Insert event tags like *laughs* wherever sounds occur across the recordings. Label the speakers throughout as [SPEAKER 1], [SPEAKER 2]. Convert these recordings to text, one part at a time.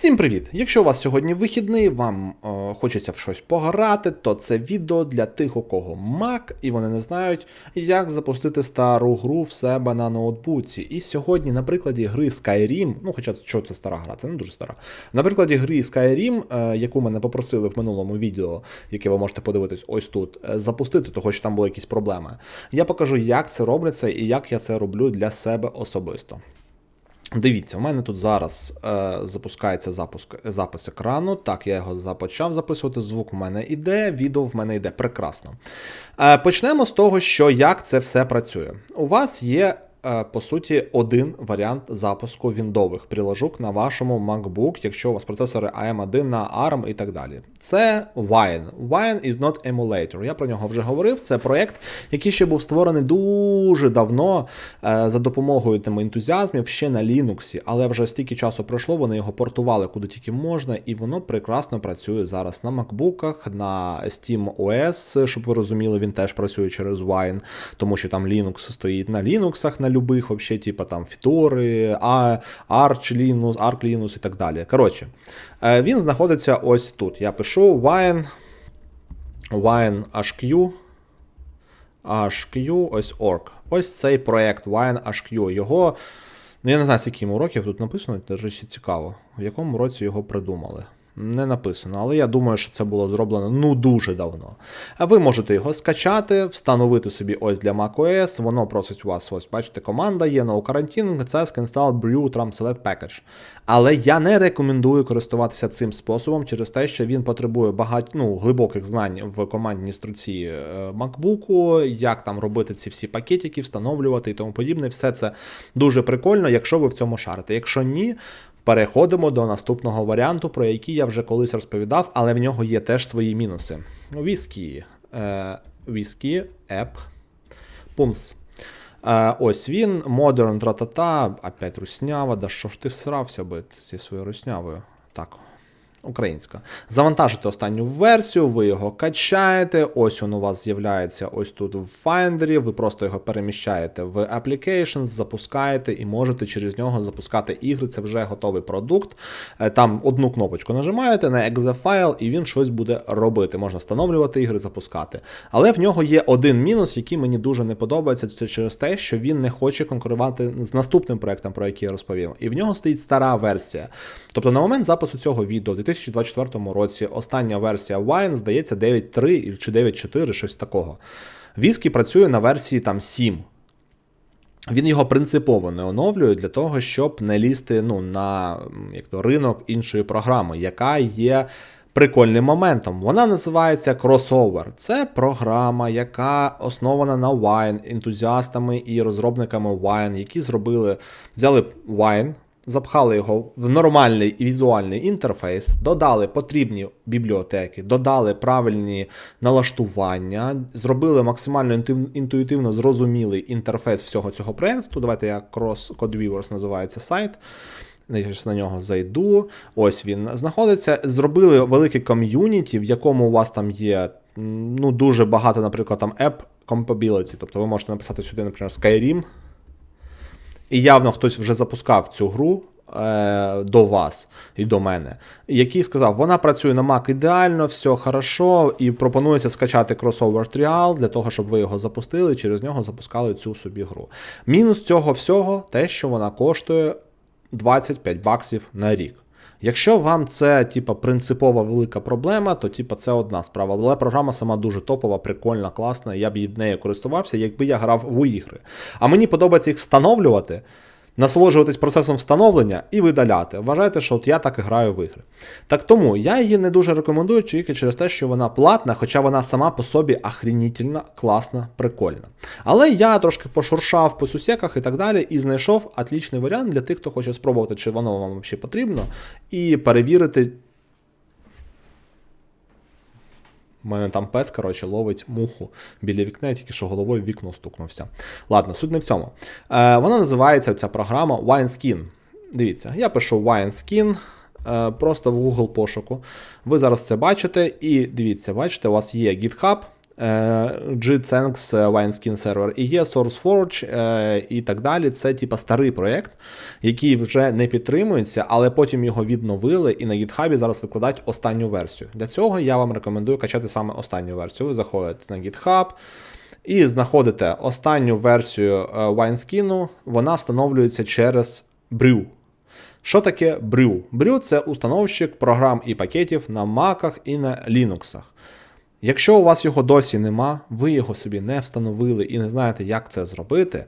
[SPEAKER 1] Всім привіт! Якщо у вас сьогодні вихідний, вам е, хочеться в щось пограти, то це відео для тих, у кого Mac, і вони не знають, як запустити стару гру в себе на ноутбуці. І сьогодні, на прикладі гри Skyrim, ну хоча що це стара гра, це не дуже стара. На прикладі гри Skyrim, е, яку мене попросили в минулому відео, яке ви можете подивитись ось тут, е, запустити, того що там були якісь проблеми. Я покажу, як це робиться і як я це роблю для себе особисто. Дивіться, у мене тут зараз е, запускається запуск, запис екрану. Так, я його започав записувати. Звук у мене йде, відео в мене йде. Прекрасно. Е, почнемо з того, що як це все працює. У вас є по суті, один варіант запуску віндових приложок на вашому MacBook, якщо у вас процесори AM1 на ARM і так далі. Це Wine. Wine is not emulator. Я про нього вже говорив. Це проєкт, який ще був створений дуже давно е, за допомогою там, ентузіазмів ще на Linux, але вже стільки часу пройшло, вони його портували куди тільки можна, і воно прекрасно працює зараз на MacBookах, на Steam OS, щоб ви розуміли, він теж працює через Wine, тому що там Linux стоїть на Linux, на любых вообще, типа там Фітори, Arch Linux, Arc Linux і так далі. Коротше, е, він знаходиться ось тут. Я пишу Wine, Wine HQ. HQ, ось org. Ось цей проект Wine HQ. Його. Ну, я не знаю, скільки йому років тут написано, це дуже цікаво, в якому році його придумали не написано, але я думаю, що це було зроблено ну дуже давно. А ви можете його скачати, встановити собі ось для macOS, воно просить у вас, ось, бачите, команда є no quarantine, це install brew Tram Select Package. Але я не рекомендую користуватися цим способом через те, що він потребує багать, ну, глибоких знань в командній інструкції е, MacBook, як там робити ці всі пакетики, встановлювати і тому подібне. Все це дуже прикольно, якщо ви в цьому шарите. Якщо ні, Переходимо до наступного варіанту, про який я вже колись розповідав, але в нього є теж свої мінуси. Віскі, Віскі, еп, пумс. Е, ось він, Modern тра-та-та, опять руснява, да що ж ти всрався би зі своєю руснявою. Так, Українська. Завантажите останню версію, ви його качаєте. Ось він у вас з'являється ось тут в Finder, ви просто його переміщаєте в Applications, запускаєте і можете через нього запускати ігри. Це вже готовий продукт. Е, там одну кнопочку нажимаєте на exe файл, і він щось буде робити. Можна встановлювати ігри, запускати. Але в нього є один мінус, який мені дуже не подобається. Це через те, що він не хоче конкурувати з наступним проектом, про який я розповів. І в нього стоїть стара версія. Тобто на момент запису цього відео. 2024 році остання версія Wine, здається, 9.3 чи 9.4, щось такого. Віскі працює на версії там 7. Він його принципово не оновлює для того, щоб не лізти ну, на як то, ринок іншої програми, яка є прикольним моментом. Вона називається Crossover. Це програма, яка основана на Wine, ентузіастами і розробниками Wine, які зробили, взяли Wine, запхали його в нормальний візуальний інтерфейс, додали потрібні бібліотеки, додали правильні налаштування, зробили максимально інтуїтивно зрозумілий інтерфейс всього цього проєкту. Давайте я Cross Code Viewers називається сайт. Я на нього зайду. Ось він знаходиться. Зробили велике ком'юніті, в якому у вас там є ну, дуже багато, наприклад, там app compatibility. Тобто ви можете написати сюди, наприклад, Skyrim. І явно хтось вже запускав цю гру е, до вас і до мене, який сказав, вона працює на Mac ідеально, все хорошо, і пропонується скачати Crossover Trial для того, щоб ви його запустили, через нього запускали цю собі гру. Мінус цього всього те, що вона коштує 25 баксів на рік. Якщо вам це типа принципова велика проблема, то типа це одна справа. Але програма сама дуже топова, прикольна, класна. Я б її нею користувався, якби я грав у ігри. А мені подобається їх встановлювати насолоджуватись процесом встановлення і видаляти. Вважайте, що от я так і граю в ігри. Так тому я її не дуже рекомендую, тільки через те, що вона платна, хоча вона сама по собі охренітельна, класна, прикольна. Але я трошки пошуршав по сусеках і так далі, і знайшов отлічний варіант для тих, хто хоче спробувати, чи воно вам взагалі потрібно, і перевірити. У мене там пес, коротше, ловить муху біля вікна, тільки що головою в вікно стукнувся. Ладно, суть не в цьому. Е, Вона називається ця програма WineSkin. Дивіться, я пишу WineSkin, е, просто в Google пошуку. Ви зараз це бачите, і дивіться, бачите, у вас є GitHub. Е, G-Thanks Wineskin Server, і є SourceForge е, і так далі. Це типа старий проєкт, який вже не підтримується, але потім його відновили і на GitHub зараз викладають останню версію. Для цього я вам рекомендую качати саме останню версію. Ви заходите на GitHub. І знаходите останню версію е, Wineskin, вона встановлюється через Brew. Що таке Brew? Brew – це установщик програм і пакетів на Mac і на Linux. Якщо у вас його досі нема, ви його собі не встановили і не знаєте, як це зробити,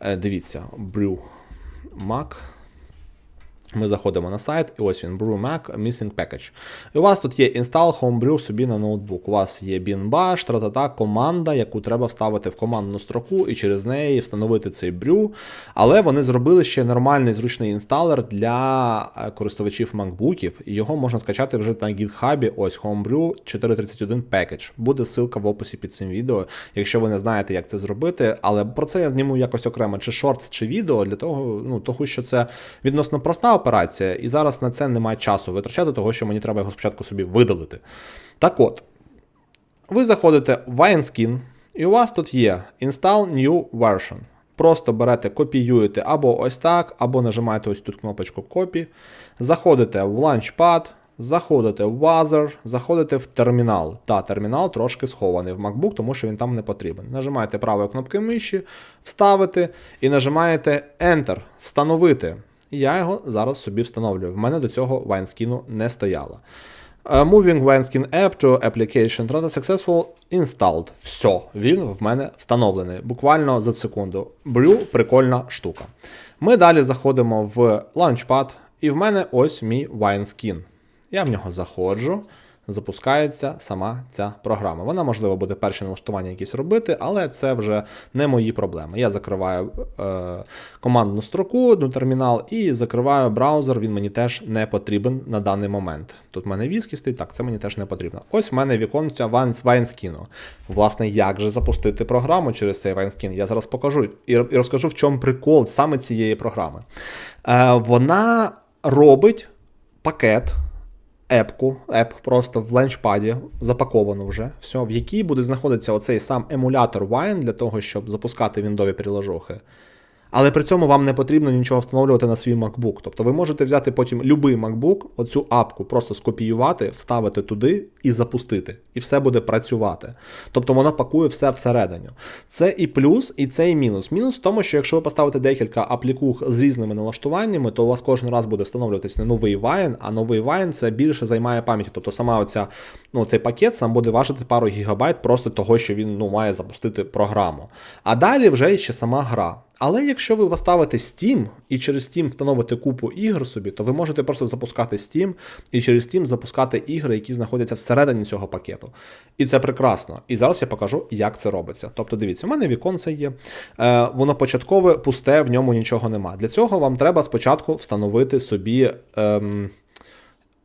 [SPEAKER 1] е, дивіться, Brew Mac. Ми заходимо на сайт, і ось він, Brew Mac Missing Package. І у вас тут є install Homebrew собі на ноутбук. У вас є bin bash, тра-та-та, команда, яку треба вставити в командну строку і через неї встановити цей brew. Але вони зробили ще нормальний зручний інсталер для е, користувачів MacBookів, і його можна скачати вже на GitHub. Ось Homebrew 431 Package. Буде ссылка в описі під цим відео, якщо ви не знаєте, як це зробити. Але про це я зніму якось окремо, чи шорт, чи відео, для того, ну, того, що це відносно проста операція, і зараз на це немає часу витрачати, того що мені треба його спочатку собі видалити. Так от, ви заходите в Wineskin, і у вас тут є Install New Version. Просто берете, копіюєте або ось так, або нажимаєте ось тут кнопочку Copy, заходите в Launchpad, заходите в Wazzer, заходите в термінал. Та, термінал трошки схований в MacBook, тому що він там не потрібен. Нажимаєте правою кнопкою миші, вставити і нажимаєте Enter, встановити. І я його зараз собі встановлюю. В мене до цього Wineskin не стояло. Uh, Moving Wineskin App to Application Trata Successful Installed. Все, він в мене встановлений. Буквально за секунду. Брю, прикольна штука. Ми далі заходимо в Launchpad, і в мене ось мій Wineskin. Я в нього заходжу запускається сама ця програма. Вона, можливо, буде перші налаштування якісь робити, але це вже не мої проблеми. Я закриваю е, командну строку, ну, термінал і закриваю браузер, він мені теж не потрібен на даний момент. Тут в мене віскі так, це мені теж не потрібно. Ось в мене віконця Wineskin. Власне, як же запустити програму через цей Wineskin? Я зараз покажу і розкажу, в чому прикол саме цієї програми. Е, Вона робить пакет епку, еп просто в ленчпаді, запаковано вже, все, в якій буде знаходитися оцей сам емулятор Wine для того, щоб запускати віндові приложухи. Але при цьому вам не потрібно нічого встановлювати на свій MacBook. Тобто ви можете взяти потім будь-який MacBook, оцю апку просто скопіювати, вставити туди і запустити. І все буде працювати. Тобто воно пакує все всередині. Це і плюс, і це і мінус. Мінус в тому, що якщо ви поставите декілька аплікух з різними налаштуваннями, то у вас кожен раз буде встановлюватись не новий Wine, а новий Wine це більше займає пам'яті. Тобто сама оця, ну, цей пакет сам буде важити пару гігабайт просто того, що він ну, має запустити програму. А далі вже ще сама гра. Але якщо ви поставите Steam і через Steam встановите купу ігор собі, то ви можете просто запускати Steam і через Steam запускати ігри, які знаходяться всередині цього пакету. І це прекрасно. І зараз я покажу, як це робиться. Тобто, дивіться, у мене віконце є, е, воно початкове, пусте, в ньому нічого нема. Для цього вам треба спочатку встановити собі. Е,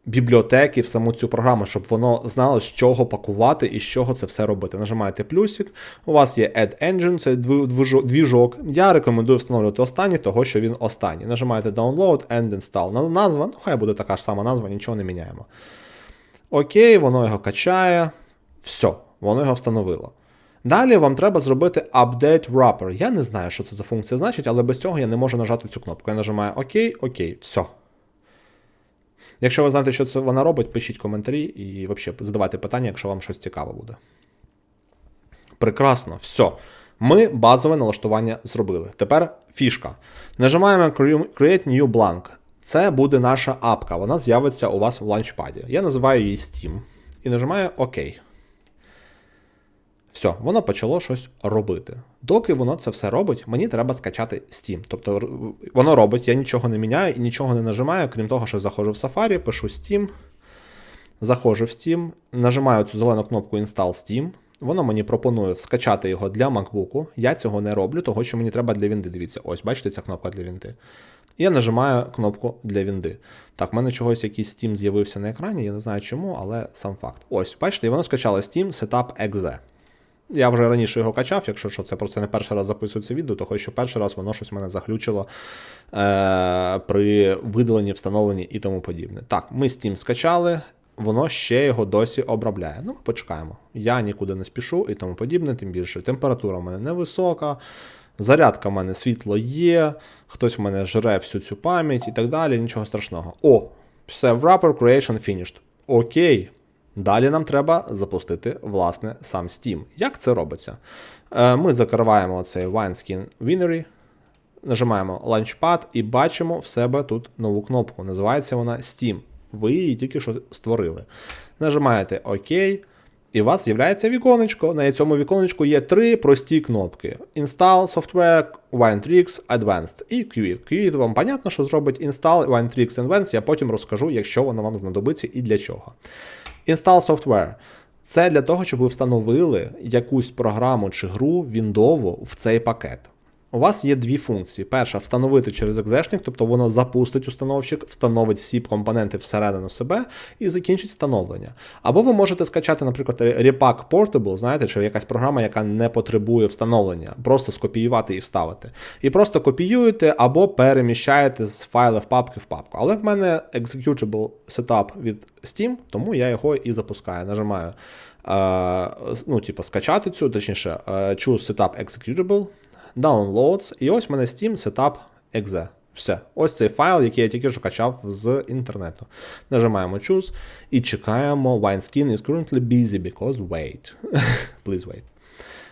[SPEAKER 1] бібліотеки в саму цю програму, щоб воно знало, з чого пакувати і з чого це все робити. Нажимаєте плюсик, у вас є Add Engine, це двіжок. Я рекомендую встановлювати останній, того що він останній. Нажимаєте Download and Install. Назва, ну хай буде така ж сама назва, нічого не міняємо. Окей, воно його качає. Все, воно його встановило. Далі вам треба зробити Update Wrapper. Я не знаю, що це за функція значить, але без цього я не можу нажати цю кнопку. Я нажимаю ОК, ОК, все. Якщо ви знаєте, що це вона робить, пишіть коментарі і взагалі задавайте питання, якщо вам щось цікаве буде. Прекрасно, все. Ми базове налаштування зробили. Тепер фішка. Нажимаємо Create New Blank. Це буде наша апка. Вона з'явиться у вас в ланчпаді. Я називаю її Steam. І нажимаю ОК. Все, воно почало щось робити. Доки воно це все робить, мені треба скачати Steam. Тобто воно робить, я нічого не міняю і нічого не нажимаю, крім того, що заходжу в Safari, пишу Steam, заходжу в Steam, нажимаю цю зелену кнопку Install Steam. Воно мені пропонує скачати його для MacBook. Я цього не роблю, того що мені треба для Вінди. Дивіться, ось, бачите, ця кнопка для Вінди. Я нажимаю кнопку для Вінди. Так, в мене чогось якийсь Steam з'явився на екрані, я не знаю чому, але сам факт. Ось, бачите, і воно скачало Steam Setup Exe. Я вже раніше його качав, якщо що, це просто не перший раз записую це відео, то що перший раз воно щось мене заглючило е, при видаленні, встановленні і тому подібне. Так, ми Steam скачали. Воно ще його досі обробляє. Ну, ми почекаємо. Я нікуди не спішу і тому подібне, тим більше. Температура в мене невисока, зарядка в мене світло є, хтось в мене жре всю цю пам'ять і так далі, нічого страшного. О, все, wrapper creation finished. Окей. Далі нам треба запустити, власне, сам Steam. Як це робиться? Е, Ми закриваємо цей WineSkin Winery, нажимаємо Launchpad і бачимо в себе тут нову кнопку. Називається вона Steam. Ви її тільки що створили. Нажимаєте ОК, і у вас з'являється віконечко. На цьому віконечку є три прості кнопки: Install Software, WineTricks, Advanced і Quit. Quit вам понятно, що зробить Install WineTricks Advanced, я потім розкажу, якщо воно вам знадобиться і для чого. Install Software. Це для того, щоб ви встановили якусь програму чи гру Windows в цей пакет. У вас є дві функції. Перша встановити через екзешник, тобто воно запустить установщик, встановить всі компоненти всередину себе і закінчить встановлення. Або ви можете скачати, наприклад, Repack Portable, знаєте, чи якась програма, яка не потребує встановлення, просто скопіювати і вставити. І просто копіюєте або переміщаєте з файла в папки в папку. Але в мене executable setup від Steam, тому я його і запускаю. Нажимаю. Ну, типу, скачати цю, точніше, choose setup executable, Downloads, і ось в мене Steam Setup Exe. Все. Ось цей файл, який я тільки що качав з інтернету. Нажимаємо Choose і чекаємо WineSkin is currently busy because wait. *laughs* Please wait.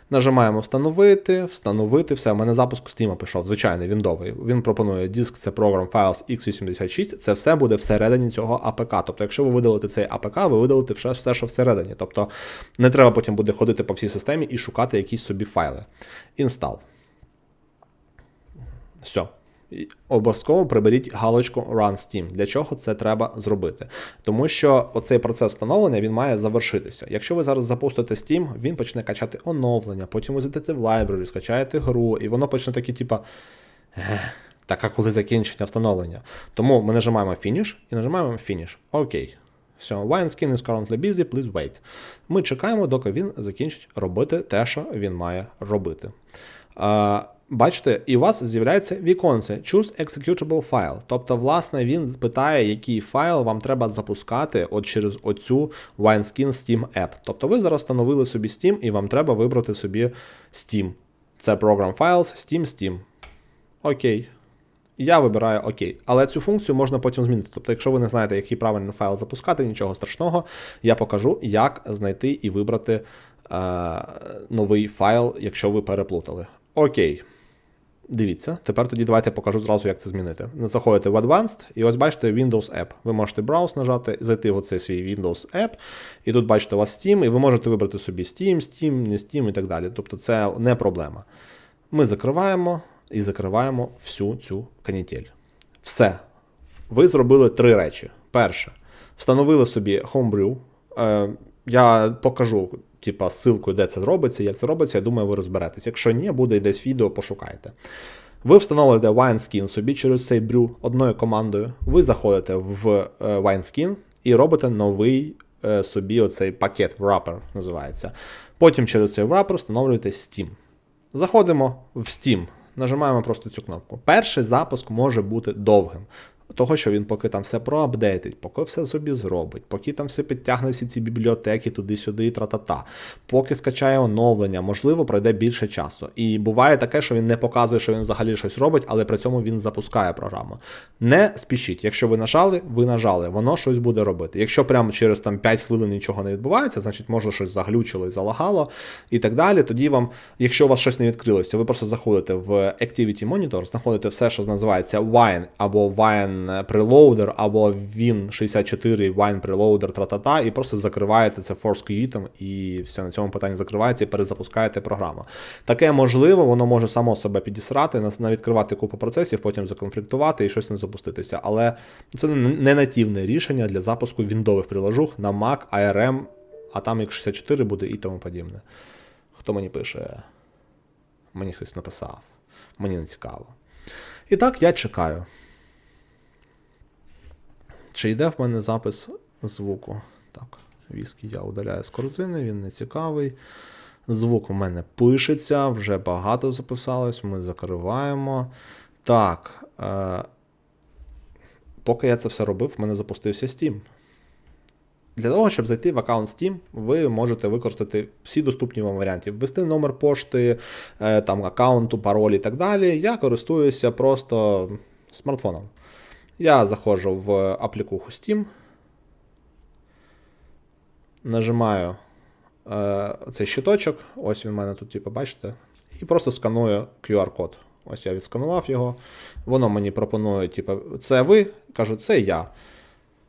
[SPEAKER 1] Нажимаємо встановити, встановити, все. У мене запуск Steam пішов, звичайний віндовий. Він пропонує диск, це Program Files x86. Це все буде всередині цього АПК. Тобто, якщо ви видалите цей АПК, ви видалите все, що всередині. Тобто не треба потім буде ходити по всій системі і шукати якісь собі файли. Install. Все. Обов'язково приберіть галочку Run Steam. Для чого це треба зробити? Тому що оцей процес встановлення він має завершитися. Якщо ви зараз запустите Steam, він почне качати оновлення, потім ви зайдете в library, скачаєте гру, і воно почне такі, типа. Так, а коли закінчення встановлення? Тому ми нажимаємо Finish і нажимаємо Finish. Окей. Все, WineSkin is currently busy, please wait. Ми чекаємо, доки він закінчить робити те, що він має робити. Бачите, і у вас з'являється віконце Choose Executable File. Тобто, власне, він питає, який файл вам треба запускати от через оцю WineSkin Steam App. Тобто ви зараз встановили собі Steam і вам треба вибрати собі Steam. Це Program Files, Steam, Steam. Окей. Я вибираю ОК. Але цю функцію можна потім змінити. Тобто, якщо ви не знаєте, який правильний файл запускати, нічого страшного, я покажу, як знайти і вибрати е, новий файл, якщо ви переплутали. Окей. Дивіться, тепер тоді давайте покажу зразу, як це змінити. Заходите в Advanced, і ось бачите Windows App. Ви можете Browse нажати, зайти в оцей свій Windows App, і тут бачите у вас Steam, і ви можете вибрати собі Steam, Steam, не Steam і так далі. Тобто це не проблема. Ми закриваємо і закриваємо всю цю канітель. Все. Ви зробили три речі. Перше, встановили собі Homebrew. Е, Я покажу типа, ссылкою, де це робиться, як це робиться, я думаю, ви розберетесь. Якщо ні, буде десь відео, пошукайте. Ви встановлюєте WineSkin собі через цей брю одною командою. Ви заходите в е, WineSkin і робите новий е, собі оцей пакет wrapper називається. Потім через цей wrapper встановлюєте Steam. Заходимо в Steam. Нажимаємо просто цю кнопку. Перший запуск може бути довгим. Того, що він поки там все проапдейтить, поки все собі зробить, поки там все підтягне всі ці бібліотеки туди-сюди і тра-та-та, поки скачає оновлення, можливо, пройде більше часу. І буває таке, що він не показує, що він взагалі щось робить, але при цьому він запускає програму. Не спішіть, якщо ви нажали, ви нажали, воно щось буде робити. Якщо прямо через там 5 хвилин нічого не відбувається, значить, може щось заглючило і залагало і так далі. Тоді вам, якщо у вас щось не відкрилося, ви просто заходите в Activity Monitor, знаходите все, що називається Wine або Wine. Preloader або Win64 Wine Preloader тра-та-та, і просто закриваєте це force quit і все на цьому питанні закривається і перезапускаєте програму. Таке можливо, воно може само себе підісрати, відкривати купу процесів, потім законфліктувати і щось не запуститися. Але це не нативне рішення для запуску віндових приложух на Mac, ARM, а там X64 буде і тому подібне. Хто мені пише? Мені хтось написав. Мені не цікаво. І так, я чекаю. Чи йде в мене запис звуку? Так, віскі я удаляю з корзини, він не цікавий. Звук у мене пишеться, вже багато записалось, ми закриваємо. Так. Е, Поки я це все робив, в мене запустився Steam. Для того, щоб зайти в аккаунт Steam, ви можете використати всі доступні вам варіанти. Ввести номер пошти, е, там, аккаунту, пароль і так далі. Я користуюся просто смартфоном. Я заходжу в аплікуху Steam, нажимаю е, цей щиточок, ось він в мене тут, типу, бачите, і просто сканую QR-код. Ось я відсканував його. Воно мені пропонує, типу, це ви, кажу, це я.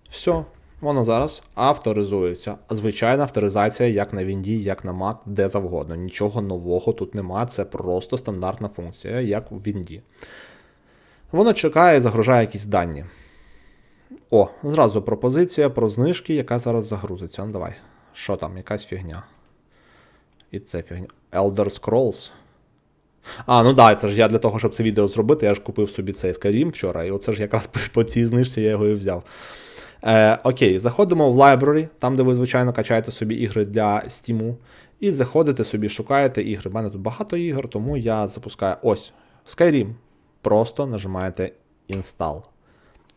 [SPEAKER 1] Все, воно зараз авторизується. Звичайна авторизація, як на Windows, як на Mac, де завгодно. Нічого нового тут нема, це просто стандартна функція, як у Windows. Воно чекає і загружає якісь дані. О, зразу пропозиція про знижки, яка зараз загрузиться. Ну давай. Що там, якась фігня. І це фігня. Elder Scrolls. А, ну да, це ж я для того, щоб це відео зробити, я ж купив собі цей Skyrim вчора, і оце ж якраз *laughs* по, цій знижці я його і взяв. Е, Окей, заходимо в Library, там, де ви, звичайно, качаєте собі ігри для Steam. І заходите собі, шукаєте ігри. У мене тут багато ігор, тому я запускаю ось Skyrim. Просто нажимаєте Install.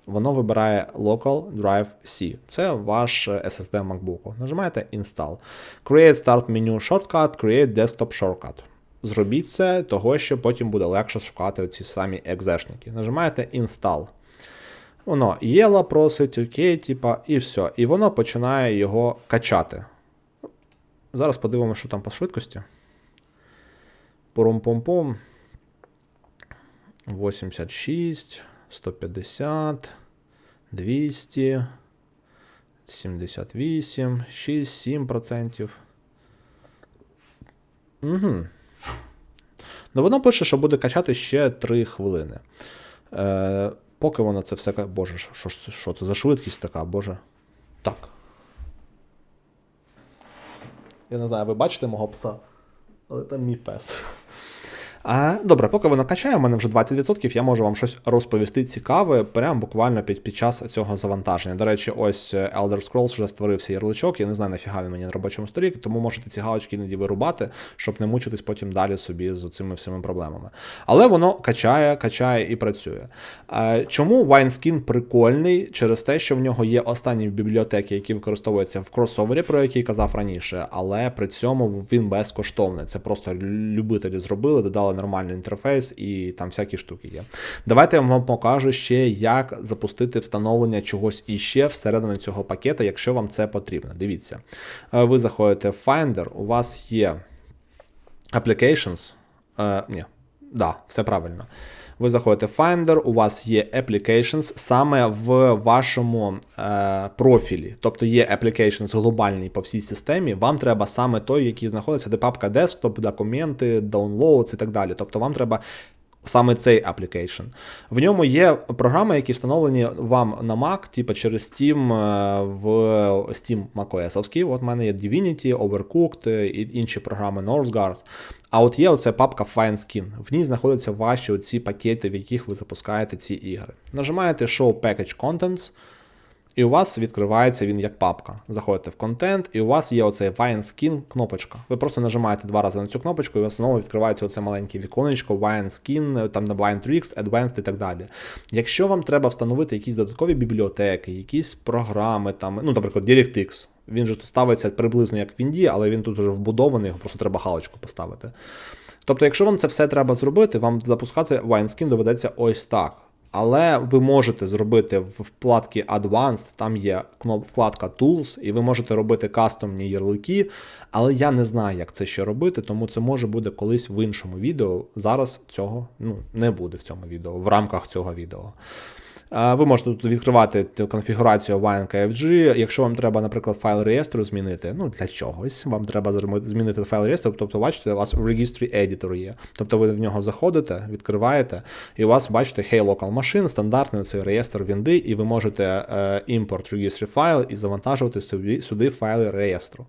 [SPEAKER 1] Воно вибирає Local Drive C. Це ваш SSD MacBook. Нажимаєте Install. Create Start Menu Shortcut, Create Desktop Shortcut. Зробіть це, того, що потім буде легше шукати ці самі екзешники. Нажимаєте Install. Воно єла просить, окей, типа, і все. І воно починає його качати. Зараз подивимося, що там по швидкості. Пурум-пум-пум. 86, 150, 200, 78, 6, 7%. Угу. Ну, воно пише, що буде качати ще 3 хвилини. Е, Поки воно це все. Боже, що, що, це за швидкість така, боже. Так. Я не знаю, ви бачите мого пса? Але там мій пес. Добре, поки воно качає, у мене вже 20%, я можу вам щось розповісти цікаве, прямо буквально під під час цього завантаження. До речі, ось е, Elder Scrolls вже створився ярличок, я не знаю, нафіга він мені на робочому столі, тому можете ці галочки іноді вирубати, щоб не мучитись потім далі собі з цими всіми проблемами. Але воно качає, качає і працює. Чому WineSkin прикольний? Через те, що в нього є останні бібліотеки, які використовуються в кросовері, про який казав раніше, але при цьому він безкоштовний. Це просто любителі зробили, додали нормальний інтерфейс і там всякі штуки є. Давайте я вам покажу ще, як запустити встановлення чогось іще всередину цього пакета, якщо вам це потрібно. Дивіться. Е, ви заходите в Finder, у вас є Applications. Е, ні, да, все правильно. Ви заходите в Finder, у вас є Applications саме в вашому е, профілі. Тобто є Applications глобальний по всій системі. Вам треба саме той, який знаходиться, де папка Desktop, документи, Downloads і так далі. Тобто вам треба. Саме цей application. В ньому є програми, які встановлені вам на Mac, типу через Steam е, в Steam macOS. От в мене є Divinity, Overcooked і інші програми NorthGuard. А от є оця папка FineSkin. В ній знаходяться ваші оці пакети, в яких ви запускаєте ці ігри. Нажимаєте Show Package Contents, і у вас відкривається він як папка. Заходите в контент, і у вас є оцей WineSkin кнопочка. Ви просто нажимаєте два рази на цю кнопочку, і у вас знову відкривається оце маленьке віконечко, WineSkin, там на WineTricks, Advanced і так далі. Якщо вам треба встановити якісь додаткові бібліотеки, якісь програми, там, ну, наприклад, DirectX. Він же тут ставиться приблизно як в Інді, але він тут вже вбудований, його просто треба галочку поставити. Тобто, якщо вам це все треба зробити, вам запускати WineSkin доведеться ось так. Але ви можете зробити в вкладці Advanced, там є вкладка Tools, і ви можете робити кастомні ярлики. Але я не знаю, як це ще робити, тому це може буде колись в іншому відео. Зараз цього ну, не буде в цьому відео, в рамках цього відео. Ви можете тут відкривати конфігурацію WineKFG. Якщо вам треба, наприклад, файл реєстру змінити, ну для чогось, вам треба змінити файл реєстру, тобто, бачите, у вас в Registry Editor є. Тобто ви в нього заходите, відкриваєте, і у вас, бачите, Hey Local Machine, стандартний цей реєстр Вінди, і ви можете import registry файл і завантажувати собі, сюди файли реєстру.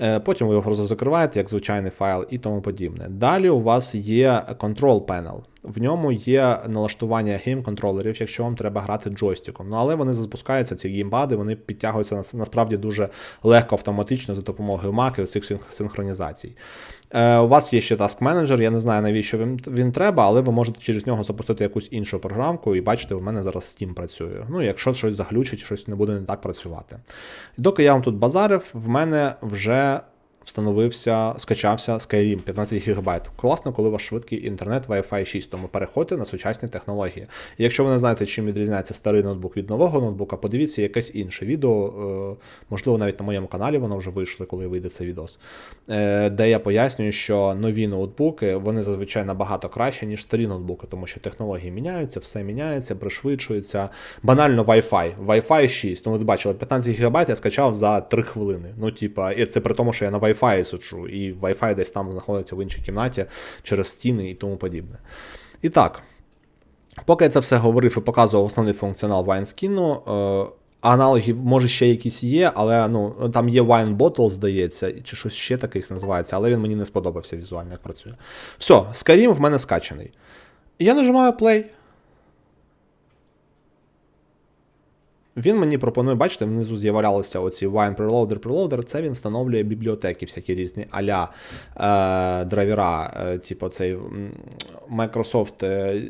[SPEAKER 1] Е, потім ви його закриваєте як звичайний файл і тому подібне. Далі у вас є Control Panel. В ньому є налаштування гейм-контролерів, якщо вам треба грати джойстиком. Ну але вони запускаються, ці геймбади, вони підтягуються насправді дуже легко автоматично за допомогою Mac і цих синхронізацій. Е, У вас є ще Task Manager, я не знаю, навіщо він він треба, але ви можете через нього запустити якусь іншу програмку і бачите, у мене зараз Steam працює. Ну, якщо щось заглючить, щось не буде не так працювати. І доки я вам тут базарив, в мене вже встановився, скачався Skyrim 15 ГБ. Класно, коли вас швидкий інтернет Wi-Fi 6, тому переходьте на сучасні технології. І якщо ви не знаєте, чим відрізняється старий ноутбук від нового ноутбука, подивіться якесь інше відео, е, можливо, навіть на моєму каналі воно вже вийшло, коли вийде цей відос, е, де я пояснюю, що нові ноутбуки вони зазвичай набагато краще, ніж старі ноутбуки, тому що технології міняються, все міняється, пришвидшується. Банально Wi-Fi. Wi-Fi 6. Ну, ви бачили, 15 ГБ я скачав за 3 хвилини. Ну, типа, і це при тому, що я на Wi-Fi Wi-Fi суджу, і Wi-Fi десь там знаходиться в іншій кімнаті через стіни і тому подібне. І так, поки я це все говорив і показував основний функціонал WineSkin, е, Аналоги, може, ще якісь є, але ну, там є Wine Bottle, здається, чи щось ще таке називається, але він мені не сподобався візуально, як працює. Все, Skyrim в мене скачаний. Я нажимаю play. Він мені пропонує, бачите, внизу з'являлися оці Wine Preloader, Preloader, це він встановлює бібліотеки, всякі різні аля е, драйвера, е, типу цей Microsoft, е,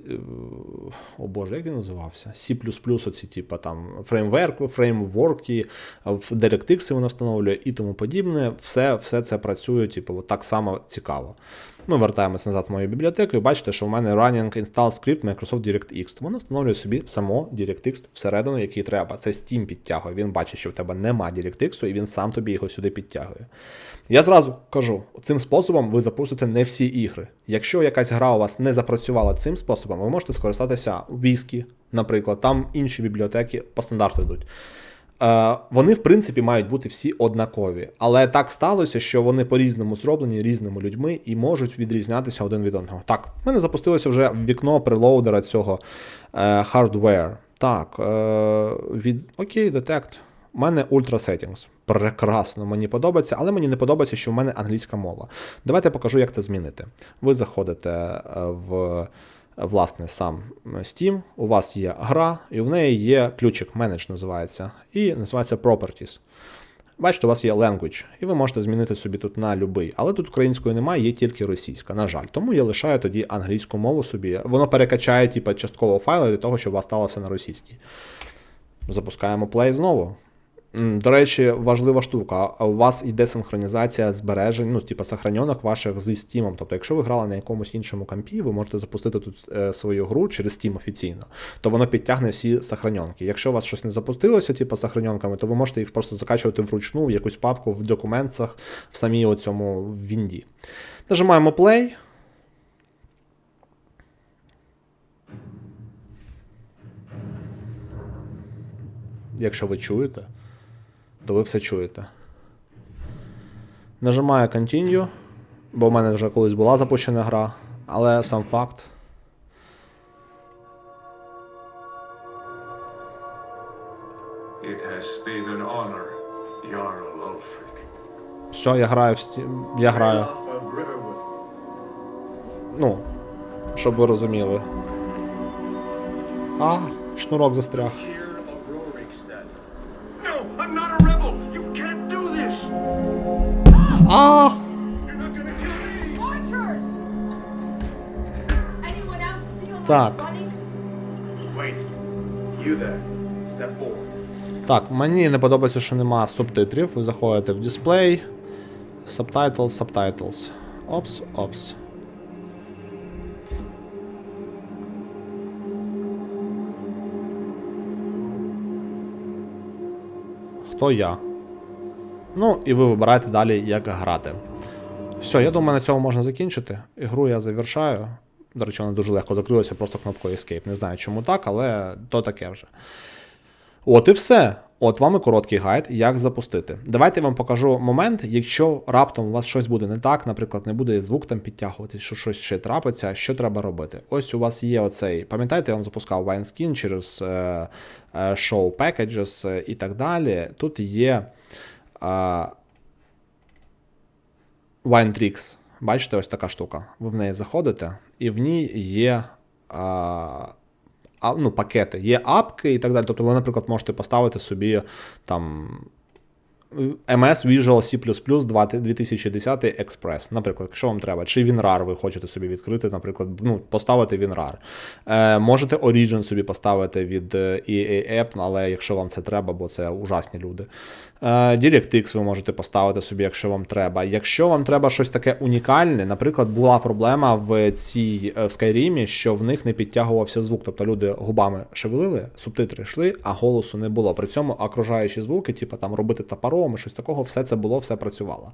[SPEAKER 1] о Боже, як він називався? C, оці, типу там фреймворки, фреймворки, DirectX воно встановлює і тому подібне. Все все це працює, типу, так само цікаво. Ми вертаємося назад в мою бібліотеку і бачите, що в мене running install script Microsoft DirectX. Воно встановлює собі само DirectX всередину, який треба. Це Steam підтягує. Він бачить, що в тебе нема DirectX, і він сам тобі його сюди підтягує. Я зразу кажу: цим способом ви запустите не всі ігри. Якщо якась гра у вас не запрацювала цим способом, ви можете скористатися Whisky, наприклад, там інші бібліотеки по стандарту йдуть. Е, вони, в принципі, мають бути всі однакові. Але так сталося, що вони по-різному зроблені різними людьми і можуть відрізнятися один від одного. Так, в мене запустилося вже вікно прилоудера цього е, hardware. Так, е, від окей, детект. У мене Ultra Settings. Прекрасно, мені подобається, але мені не подобається, що в мене англійська мова. Давайте покажу, як це змінити. Ви заходите в власне, сам Steam, у вас є гра, і в неї є ключик Manage називається, і називається Properties. Бачите, у вас є language, і ви можете змінити собі тут на любий. Але тут української немає, є тільки російська, на жаль. Тому я лишаю тоді англійську мову собі. Воно перекачає типу, частково файли для того, щоб у вас сталося на російській. Запускаємо play знову. До речі, важлива штука. У вас йде синхронізація збережень, ну, типу, сохраненок ваших зі Steam. Тобто, якщо ви грали на якомусь іншому компі, ви можете запустити тут е, свою гру через Steam офіційно, то воно підтягне всі сохраненки. Якщо у вас щось не запустилося, типу, сохраненками, то ви можете їх просто закачувати вручну в якусь папку в документах в самій оцьому Вінді. Нажимаємо Play. Якщо ви чуєте то ви все чуєте. Нажимаю Continue, бо в мене вже колись була запущена гра, але сам факт. It has been an honor, Jarl Ulfric. Все, я граю в Steam. Я граю. Ну, щоб ви розуміли. А, шнурок застряг. А! Так. Так, мені не подобається, що нема субтитрів. Ви заходите в дисплей. Subtitles, subtitles. Опс, опс. Хто я? Ну, і ви вибираєте далі, як грати. Все, я думаю, на цьому можна закінчити. Ігру я завершаю. До речі, вона дуже легко закрилася просто кнопкою Escape. Не знаю, чому так, але то таке вже. От і все. От вам і короткий гайд, як запустити. Давайте я вам покажу момент, якщо раптом у вас щось буде не так, наприклад, не буде звук там підтягуватись, що щось ще трапиться, що треба робити. Ось у вас є оцей, пам'ятаєте, я вам запускав WineSkin через е, е, Show Packages е, і так далі. Тут є Winetricks. Бачите, ось така штука. Ви в неї заходите, і в ній є а, а, ну, пакети, є апки і так далі. Тобто ви, наприклад, можете поставити собі там. MS Visual C++ 2010 Express, наприклад, якщо вам треба, чи WinRAR ви хочете собі відкрити, наприклад, ну, поставити WinRAR. Е, можете Origin собі поставити від е, EA App, але якщо вам це треба, бо це ужасні люди. Е, DirectX ви можете поставити собі, якщо вам треба. Якщо вам треба щось таке унікальне, наприклад, була проблема в цій е, Skyrim, що в них не підтягувався звук. Тобто люди губами шевелили, субтитри йшли, а голосу не було. При цьому окружаючі звуки, типу там робити топором і щось такого, все це було, все працювало.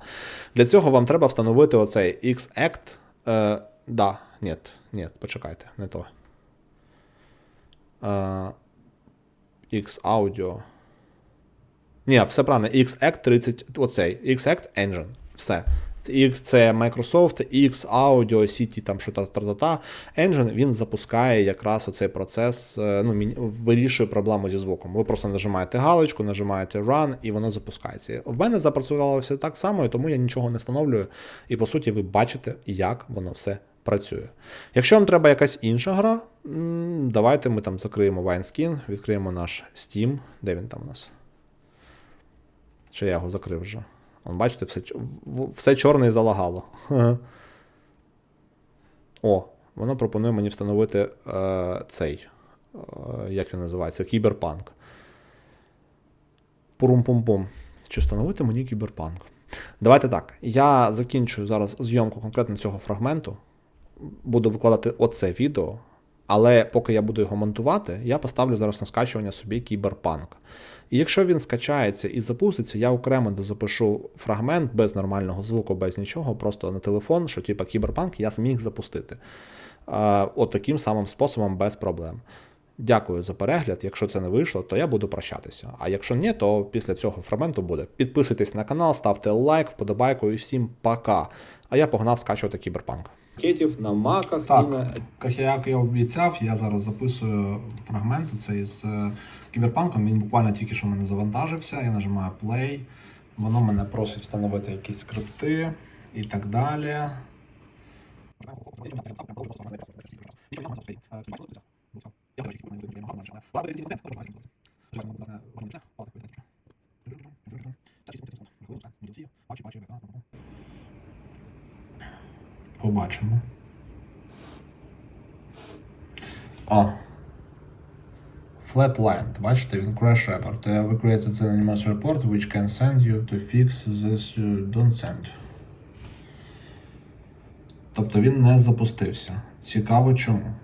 [SPEAKER 1] Для цього вам треба встановити оцей X-Act. Е, да, ні, ні, почекайте, не то. Е, X-Audio. Ні, все правильно. X-Act 30, оцей, X-Act Engine. Все. Це- Microsoft X Audio City, там що та та та Engine, він запускає якраз оцей процес, е, ну, вирішує проблему зі звуком. Ви просто нажимаєте галочку, нажимаєте Run, і воно запускається. В мене запрацювало все так само, і тому я нічого не встановлюю. І по суті, ви бачите, як воно все працює. Якщо вам треба якась інша гра, давайте ми там закриємо WineSkin, відкриємо наш Steam. Де він там у нас? Чи я його закрив вже? Вон, бачите, все, все чорне і залагало. *laughs* О, воно пропонує мені встановити е, цей. Е, як він називається? Кіберпанк. Пурум-пум-пум. Чи встановити мені кіберпанк? Давайте так. Я закінчую зараз зйомку конкретно цього фрагменту. Буду викладати оце відео. Але поки я буду його монтувати, я поставлю зараз на скачування собі кіберпанк. І якщо він скачається і запуститься, я окремо дозапишу фрагмент без нормального звуку, без нічого, просто на телефон, що типа кіберпанк я зміг запустити. От таким самим способом без проблем. Дякую за перегляд. Якщо це не вийшло, то я бубуду прощатися. А якщо ні, то після цього фрагменту буде. Підписуйтесь на канал, ставте лайк, вподобайку і всім пока. А я погнав скачувати кіберпанк. Пакетів на маках
[SPEAKER 2] Так.
[SPEAKER 1] і на
[SPEAKER 2] Як я обіцяв, я зараз записую фрагмент цей з е, кіберпанком. Він буквально тільки що мене завантажився. Я нажимаю play. Воно мене просить встановити якісь скрипти і так далі. Побачимо. О. Flatland. Бачите, він crash report. Uh, We created an anonymous report which can send you to fix this don't send. Тобто він не запустився. Цікаво чому.